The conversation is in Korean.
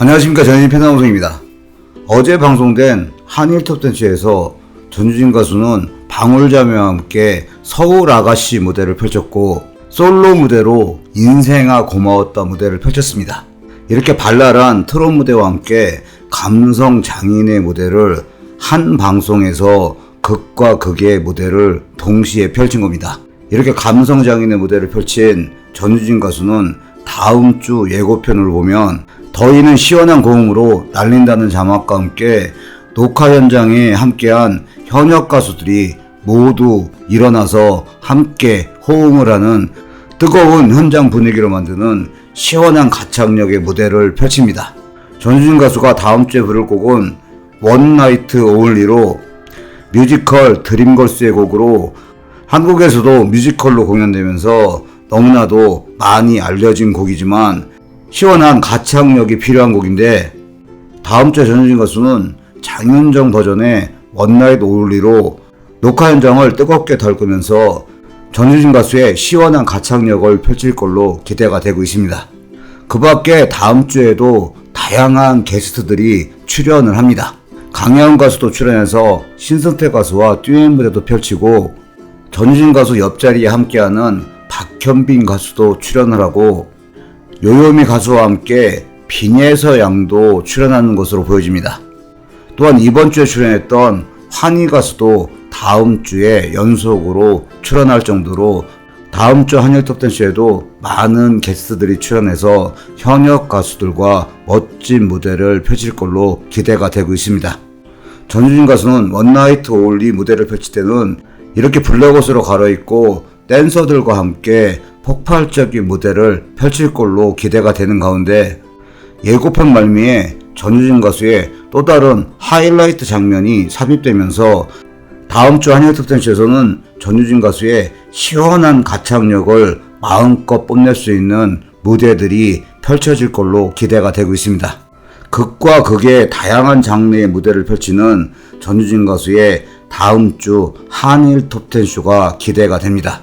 안녕하십니까 전유진 편성방송입니다. 어제 방송된 한일 톱텐츠에서 전유진 가수는 방울자매와 함께 서울 아가씨 무대를 펼쳤고 솔로 무대로 인생아 고마웠다 무대를 펼쳤습니다. 이렇게 발랄한 트롯 무대와 함께 감성 장인의 무대를 한 방송에서 극과 극의 무대를 동시에 펼친 겁니다. 이렇게 감성 장인의 무대를 펼친 전유진 가수는 다음 주 예고편을 보면 더위는 시원한 고음으로 날린다는 자막과 함께 녹화 현장에 함께한 현역 가수들이 모두 일어나서 함께 호응을 하는 뜨거운 현장 분위기로 만드는 시원한 가창력의 무대를 펼칩니다. 전유진 가수가 다음 주에 부를 곡은 원나이트 오울리로 뮤지컬 드림걸스의 곡으로 한국에서도 뮤지컬로 공연되면서 너무나도 많이 알려진 곡이지만 시원한 가창력이 필요한 곡인데 다음 주에 전유진 가수는 장윤정 버전의 원나잇 오울리로 녹화 현장을 뜨겁게 덜으면서 전유진 가수의 시원한 가창력을 펼칠 걸로 기대가 되고 있습니다. 그 밖에 다음 주에도 다양한 게스트들이 출연을 합니다. 강혜원 가수도 출연해서 신승태 가수와 듀엣 무대도 펼치고 전유진 가수 옆자리에 함께하는 박현빈 가수도 출연을 하고 요요미 가수와 함께 빈예서 양도 출연하는 것으로 보여집니다. 또한 이번 주에 출연했던 환희 가수도 다음 주에 연속으로 출연할 정도로 다음 주 한일 톱텐쇼에도 많은 게스트들이 출연해서 현역 가수들과 멋진 무대를 펼칠 걸로 기대가 되고 있습니다. 전유진 가수는 원나이트 올리 무대를 펼칠 때는 이렇게 블랙옷으로 갈아입고 댄서들과 함께 폭발적인 무대를 펼칠 걸로 기대가 되는 가운데 예고편 말미에 전유진 가수의 또 다른 하이라이트 장면이 삽입되면서 다음 주 한일 특전시에서는 전유진 가수의 시원한 가창력을 마음껏 뽐낼 수 있는 무대들이 펼쳐질 걸로 기대가 되고 있습니다. 극과 극의 다양한 장르의 무대를 펼치는 전유진 가수의 다음 주 한일 톱텐쇼가 기대가 됩니다.